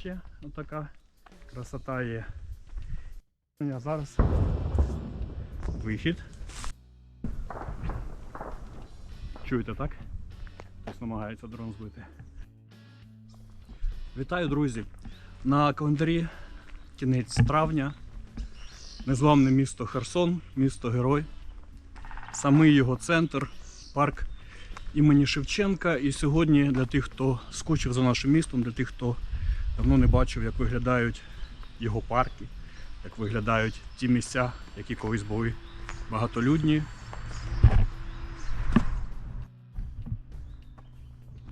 ще отака красота є. А зараз вихід. Чуєте, так? Хтось намагається дрон збити. Вітаю, друзі! На календарі кінець травня. Незламне місто Херсон, місто Герой. Самий його центр, парк імені Шевченка. І сьогодні для тих, хто скучив за нашим містом, для тих, хто давно не бачив, як виглядають його парки, як виглядають ті місця, які колись були багатолюдні.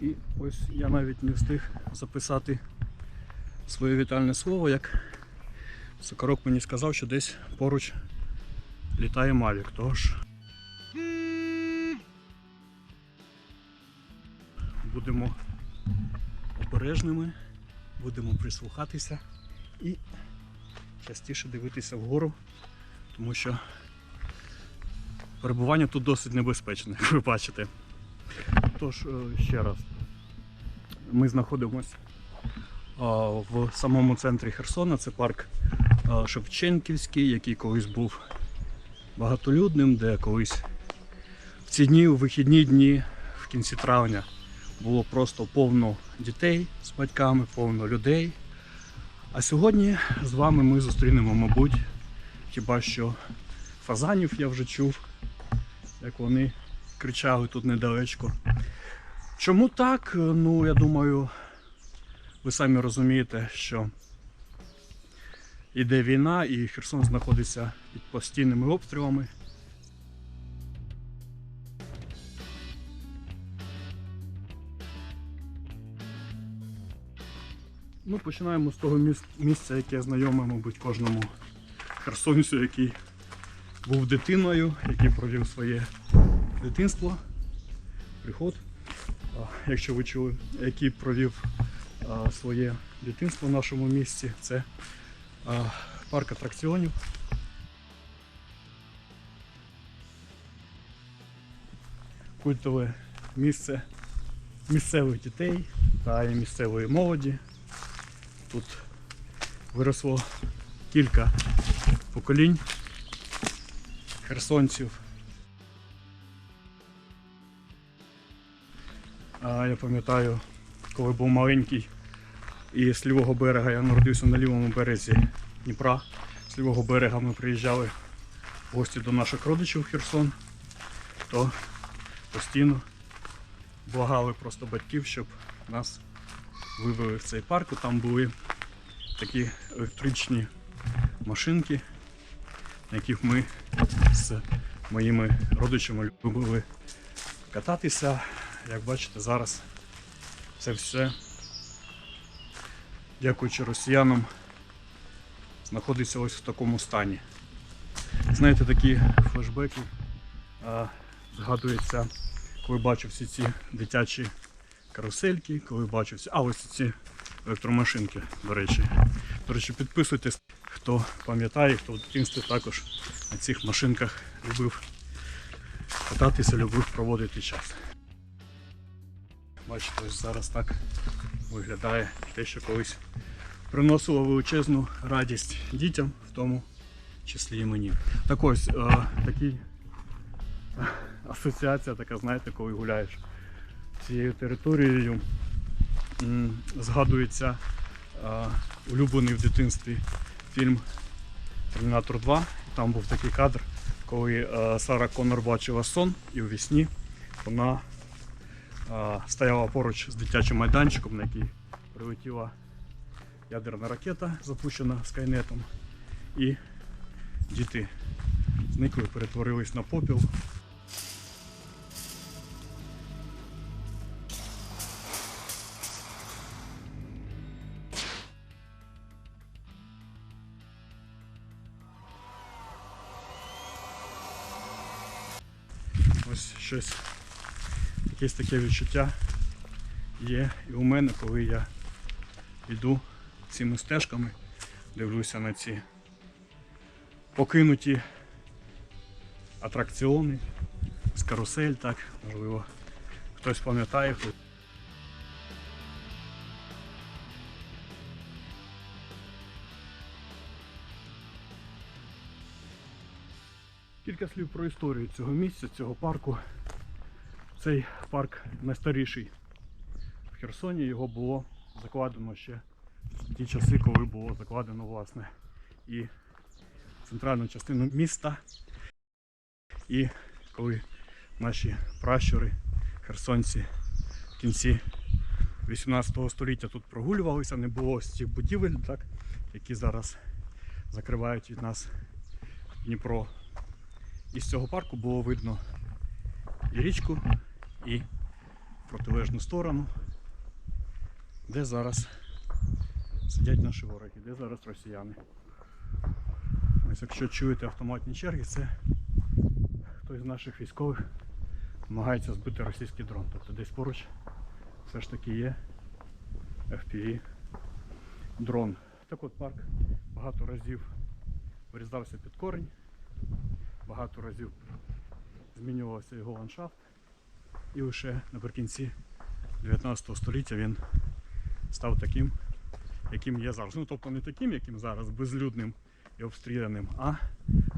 І ось я навіть не встиг записати своє вітальне слово, як Сокорок мені сказав, що десь поруч літає Мавік. Тож будемо обережними, будемо прислухатися і частіше дивитися вгору, тому що перебування тут досить небезпечне, як ви бачите. Тож, е, ще раз, ми знаходимося в самому центрі Херсона. Це парк Шевченківський, який колись був багатолюдним, де колись в ці дні, у вихідні дні, в кінці травня, було просто повно дітей з батьками, повно людей. А сьогодні з вами ми зустрінемо, мабуть, хіба що фазанів я вже чув, як вони кричали тут недалечко. Чому так? Ну, я думаю, ви самі розумієте, що йде війна і Херсон знаходиться під постійними обстрілами. Починаємо з того місця, яке знайоме, мабуть, кожному херсонцю, який був дитиною, який провів своє дитинство, приход, якщо ви чули, який провів своє дитинство в нашому місті, це парк атракціонів. Культове місце місцевих дітей та і місцевої молоді. Тут виросло кілька поколінь херсонців. А я пам'ятаю, коли був маленький і з лівого берега я народився на лівому березі Дніпра. З лівого берега ми приїжджали в гості до наших родичів Херсон, то постійно благали просто батьків, щоб нас вивели в цей парк. Там були такі електричні машинки, на яких ми з моїми родичами любили кататися. Як бачите, зараз це все, дякуючи росіянам, знаходиться ось в такому стані. Знаєте, такі флешбеки а, згадується, коли бачив всі ці дитячі карусельки, коли бачив всі. А ось ці електромашинки, до речі. До речі, підписуйтесь, хто пам'ятає, хто в дитинстві також на цих машинках любив кататися, любив проводити час. Бачите, ось зараз так виглядає те, що колись приносило величезну радість дітям, в тому числі і мені. Так ось е, такий е, асоціація така, знаєте, коли гуляєш цією територією, згадується е, улюблений в дитинстві фільм Термінатор 2. Там був такий кадр, коли е, Сара Коннор бачила сон і у вісні вона е, стояла поруч з дитячим майданчиком, на який прилетіла ядерна ракета, запущена скайнетом. І діти зникли, перетворились на попіл. Ось щось, якесь таке відчуття є і у мене, коли я йду цими стежками, дивлюся на ці покинуті атракціони з карусель, так, можливо, хтось пам'ятає, Кілька слів про історію цього місця, цього парку. Цей парк найстаріший в Херсоні. Його було закладено ще в ті часи, коли було закладено власне і центральну частину міста. І коли наші пращури, херсонці в кінці 18 століття тут прогулювалися, не було ось цих будівель, так, які зараз закривають від нас Дніпро. І з цього парку було видно і річку, і протилежну сторону, де зараз сидять наші вороги, де зараз росіяни. Ось якщо чуєте автоматні черги, це хтось з наших військових намагається збити російський дрон. Тобто десь поруч все ж таки є FPV дрон. Так от парк багато разів вирізався під корінь, багато разів змінювався його ландшафт. І лише наприкінці 19 століття він став таким, яким є зараз. Ну тобто не таким, яким зараз, безлюдним і обстріляним, а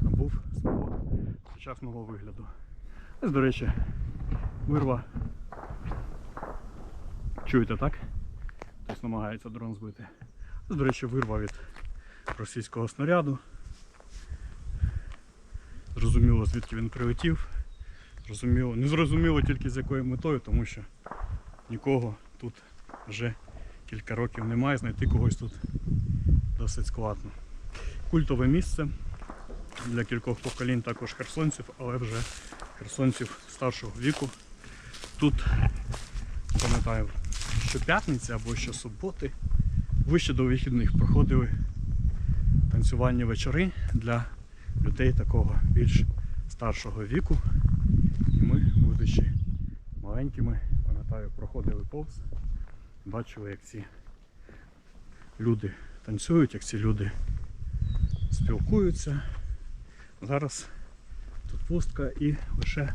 набув свого сучасного вигляду. Ось, до речі, вирва. Чуєте, так? Хтось намагається дрон збити. Ось, до речі, вирва від російського снаряду. Зрозуміло, звідки він прилетів. Зрозуміло, не зрозуміло тільки з якою метою, тому що нікого тут вже кілька років немає, знайти когось тут досить складно. Культове місце для кількох поколінь також херсонців, але вже херсонців старшого віку. Тут, пам'ятаю, щоп'ятниці або щосуботи, вище до вихідних проходили танцювальні вечори для людей такого більш старшого віку. І ми, будучи маленькими, пам'ятаю, проходили повз, бачили, як ці люди танцюють, як ці люди спілкуються. Зараз тут пустка і лише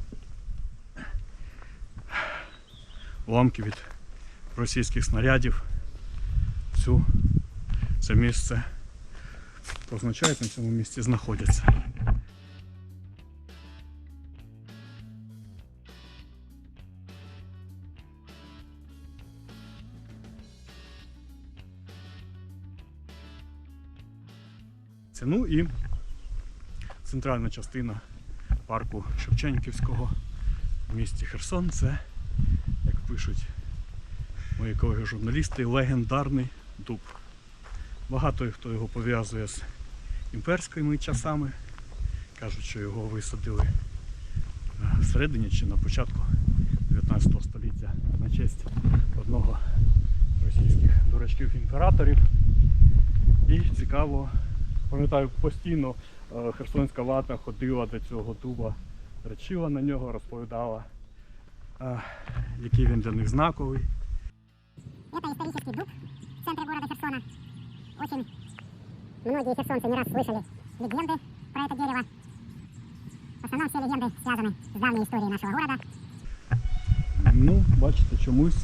уламки від російських снарядів цю, це місце позначають на цьому місці знаходяться. Ну і центральна частина парку Шевченківського в місті Херсон. Це, як пишуть мої колеги-журналісти, легендарний дуб. Багато хто його пов'язує з імперськими часами. Кажуть, що його висадили е, всередині чи на початку 19 століття на честь одного російських дурачків-імператорів. І цікаво, пам'ятаю, постійно е, херсонська вата ходила до цього дуба, речила на нього, розповідала, е, який він для них знаковий. Это исторический дуб в города Херсона. Очень многие херсонцы не раз слышали легенды про это дерево. В основном все легенды связаны с давней историей нашего города. Ну, бачите, чомусь,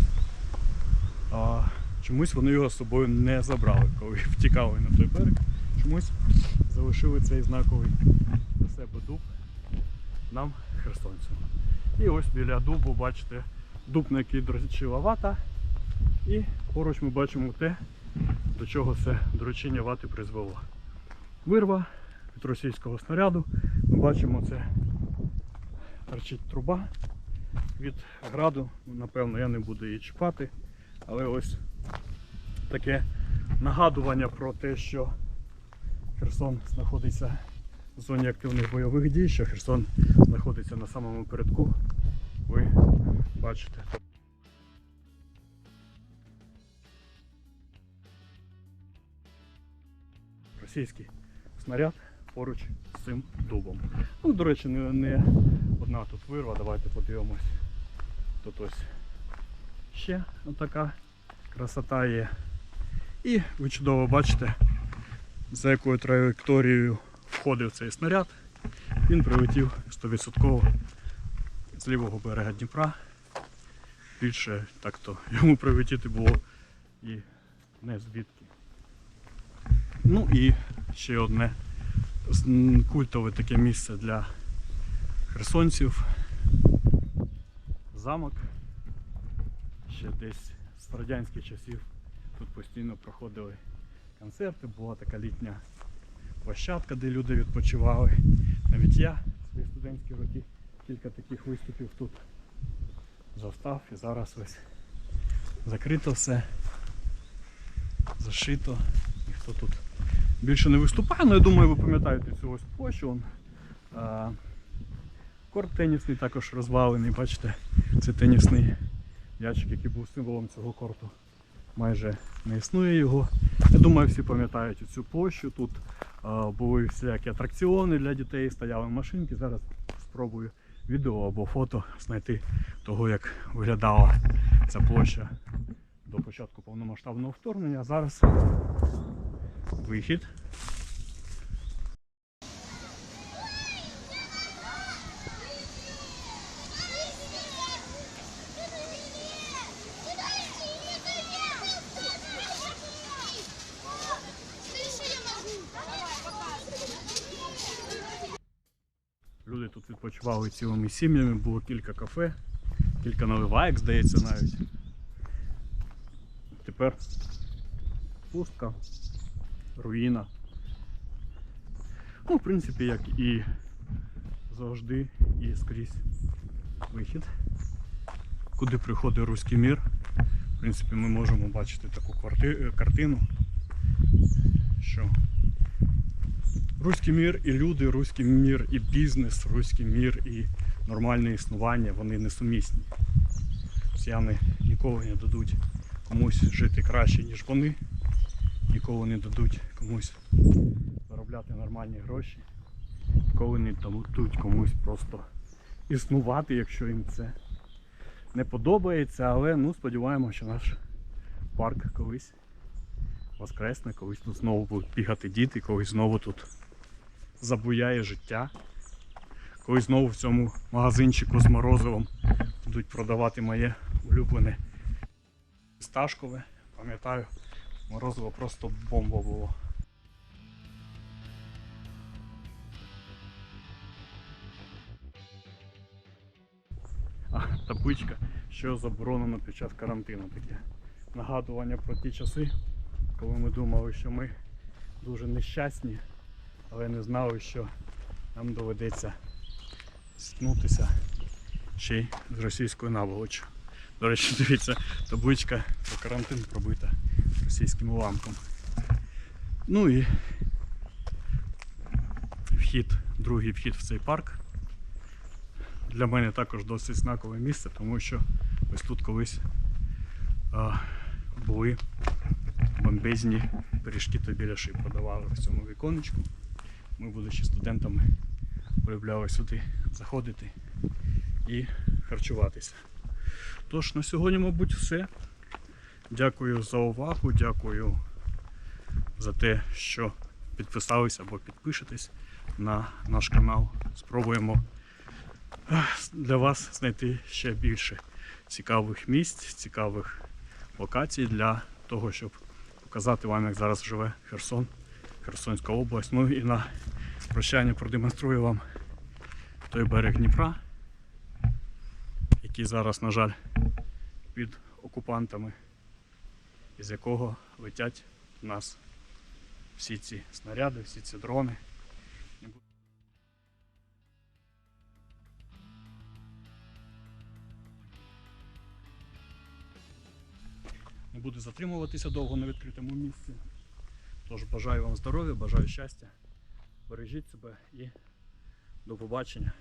а, чомусь вони його з собою не забрали, коли втікали на той берег. Чомусь залишили цей знаковий для себе дуб нам, херсонцям. І ось біля дубу, бачите, дуб, на який дрочила вата. І поруч ми бачимо те, до чого це доручення вати призвело. Вирва від російського снаряду. Ми бачимо, це торчить труба від граду. Напевно, я не буду її чіпати. Але ось таке нагадування про те, що Херсон знаходиться в зоні активних бойових дій, що Херсон знаходиться на самому передку. Ви бачите. Російський снаряд поруч з цим дубом. Ну, до речі, не, не одна тут вирва, давайте подивимось. Тут ось ще така красота є. І ви чудово бачите, за якою траєкторією входив цей снаряд. Він прилетів 100% з лівого берега Дніпра. Більше так-то йому прилетіти було і не звідки. Ну і ще одне культове таке місце для херсонців. Замок. Ще десь з радянських часів тут постійно проходили концерти, була така літня площадка, де люди відпочивали. Навіть я свої студентські роки кілька таких виступів тут застав і зараз ось закрито все, зашито, ніхто тут більше не виступає, але я думаю, ви пам'ятаєте цю ось площу. Вон, а, корт тенісний також розвалений, бачите, це тенісний м'ячик, який був символом цього корту. Майже не існує його. Я думаю, всі пам'ятають цю площу. Тут а, були всілякі атракціони для дітей, стояли машинки. Зараз спробую відео або фото знайти того, як виглядала ця площа до початку повномасштабного вторгнення. А зараз вихід. Люди тут відпочивали цілими сім'ями, було кілька кафе, кілька наливаєк, здається, навіть. Тепер пустка, руїна. Ну, в принципі, як і завжди, і скрізь вихід, куди приходить руський мір. В принципі, ми можемо бачити таку кварти- е, картину, що Руський мір і люди, руський мір і бізнес, руський мір і нормальне існування, вони несумісні. Росіяни ніколи не дадуть комусь жити краще, ніж вони, ніколи не дадуть комусь заробляти нормальні гроші, ніколи не дадуть комусь просто існувати, якщо їм це не подобається, але ну, сподіваємося, що наш парк колись воскресне, колись тут знову будуть бігати діти, колись знову тут забуяє життя. Коли знову в цьому магазинчику з морозивом будуть продавати моє улюблене сташкове. Пам'ятаю, морозиво просто бомба було. Табличка, що заборонено під час карантину таке. Нагадування про ті часи, коли ми думали, що ми дуже нещасні але не знали, що нам доведеться стикнутися ще й з російською наволочю. До речі, дивіться, табличка про карантин пробита російським уламком. Ну і вхід, другий вхід в цей парк. Для мене також досить знакове місце, тому що ось тут колись а, були бомбезні пиріжки та біляши продавали в цьому віконечку ми, будучи студентами, полюбляли сюди заходити і харчуватися. Тож, на сьогодні, мабуть, все. Дякую за увагу, дякую за те, що підписалися або підпишетесь на наш канал. Спробуємо для вас знайти ще більше цікавих місць, цікавих локацій для того, щоб показати вам, як зараз живе Херсон. Херсонська область. Ну і на прощання продемонструю вам той берег Дніпра, який зараз, на жаль, під окупантами, із якого летять в нас всі ці снаряди, всі ці дрони. Не буду затримуватися довго на відкритому місці. Тож бажаю вам здоров'я, бажаю щастя. Бережіть себе і до побачення.